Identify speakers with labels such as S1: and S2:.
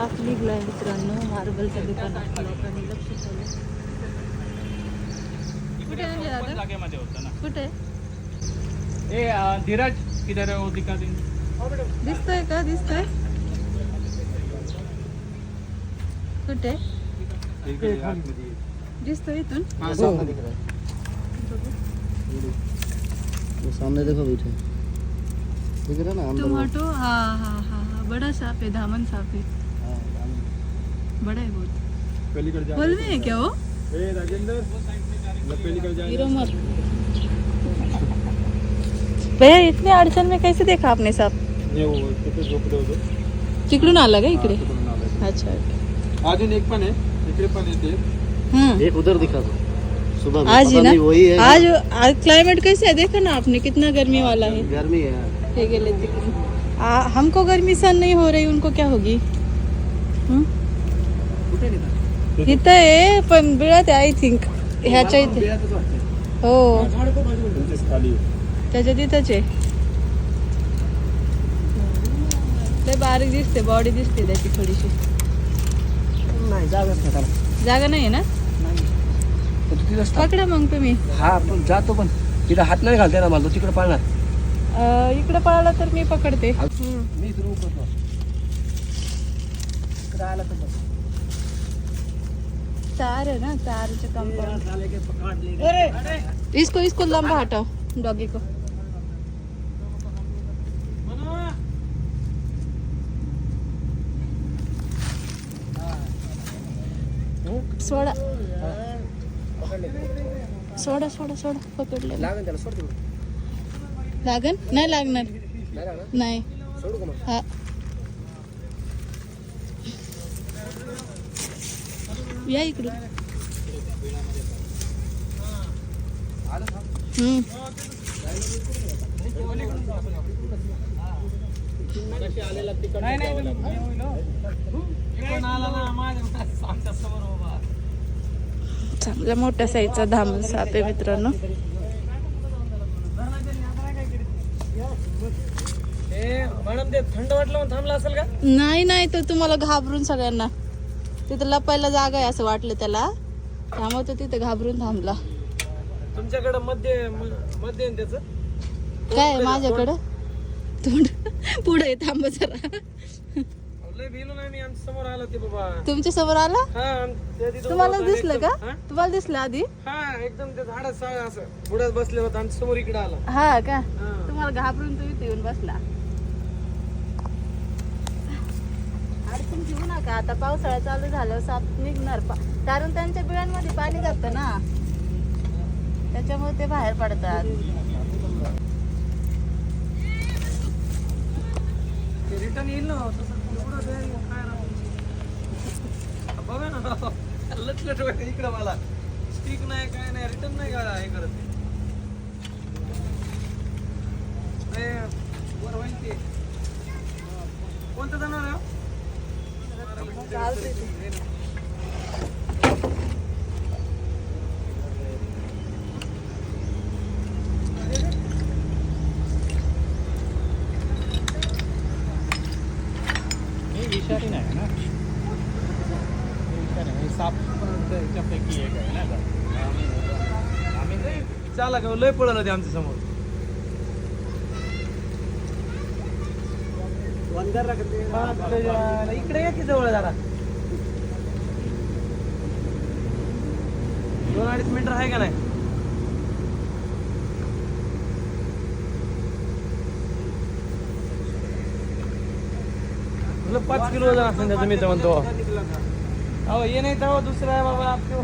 S1: साफ़ निघलाय मित्रांनो मार्बलच्या दुकानात लोकांनी लक्ष ठेवलं कुठे आहे दादा
S2: जागेमध्ये होतं ना।
S1: कुठे
S2: ए धीरज किधर है वो दिखा देंगे
S1: दिसतोय का दिसतोय कुठे दिसतोय इथून?
S3: हाँ सामने दिख रहा है। वो सामने देखो बैठे दिख रहा है ना।
S1: टोमेटो हाँ हाँ हाँ हाँ बड़ा साफ़ है धामन साफ़ है। बड़ा है बहुत।
S2: पलीकडे जा
S1: बोल में है क्या वो?
S2: ए राजेंद्र पलीकडे जा
S1: हीरो मत भैया इतने अडचण में कैसे देखा आपने साहब
S2: हे हो, तिथे होते
S1: आला का इकडे? अच्छा
S2: अजून एक पण आहे इकडे पण येते
S1: हम्म।
S3: एक उधर दिखा दो। सुबह
S1: आज ही ना?
S3: वही है।
S1: आज आज क्लाइमेट कैसे है? देखा ना आपने कितना गर्मी वाला है।
S3: गर्मी है।
S1: हे हमको गर्मी सहन नहीं हो रही उनको क्या होगी? हम्म? इथं आहे पण बिळात आहे आय थिंक ह्याच्या इथे. हो. त्याच्या तिथंच आहे. लय बारीक दिसते बॉडी दिसते त्याची थोडीशी.
S3: नाही जागा नाही
S1: जागा नाही ना? पकडा मग तुम्ही.
S3: हा पण जातो पण. तिथं हात नाही घालते ना मला तो तिकडे पाळणार.
S1: इकडे पळाला तर मी पकडते.
S3: मी आला तर
S1: चार है ना चार के कंपाउंड
S3: पकड़ ले
S1: इसको इसको लंबा हटाओ डॉगी को. सोडा. सोडा सोडा सोडा पकडले
S3: लागेल त्याला सोड
S1: लागन? नाही लागणार.
S3: नाही
S1: हा या इकडून हम्म
S2: नाही नाही इकडून आला ना माझ्या आमच्या समोर उभा.
S1: चांगल्या मोठ्या साईजचा धामण साप आहे मित्रांनो.
S2: ए मॅडम ते थंड वाटलं थांबला असेल का?
S1: नाही नाही तो तुम्हाला घाबरून सगळ्यांना. तिथं लपायला जागा आहे असं वाटलं त्याला. त्यामुळे तो तिथं घाबरून थांबला.
S2: तुमच्याकडे मध्ये मध्ये त्याचं?
S1: काय आहे माझ्याकडं? तोंड पुढे थांब जरा.
S2: लय भिलो नाही मी आमच्यासमोर आला ते बाबा.
S1: तुमच्यासमोर आला?
S2: हा
S1: तुम्हाला दिसलं का? तुम्हाला दिसलं आधी?
S2: हा एकदम त्या झाडात सा- असं बसले होता आणि समोर इकडे आला.
S1: हा का. तुम्हाला घाबरून तो इथे येऊन बसला. घेऊ नका आता पावसाळा चालू झाल्यावर साप निघणार पा- कारण त्यांच्या बिळांमध्ये पाणी जातं ना त्याच्यामुळे ते बाहेर पडतात
S2: रिटर्न येईल ना तसं काय राव. बघा ना राव. लटलट वाटतं इकडं मला स्टिक नाही काय नाही रिटर्न नाही का हे करत ते. ए, वर होईल ते कोणतं जाणार आहे विषारी नाही ना. हे विषारी साप त्याच्यापैकी एक आहे ना आम्ही लय चाला का लय पळलं ते आमच्यासमोर हा, त्याच्या- इकडे या की जवळ जरा? दोन अडीच मीटर आहे का नाही? तुला पाच किलो वजन असेल त्याचं मी तर म्हणतो अहो ये नाही तर दुसरा आहे बाबा आपको.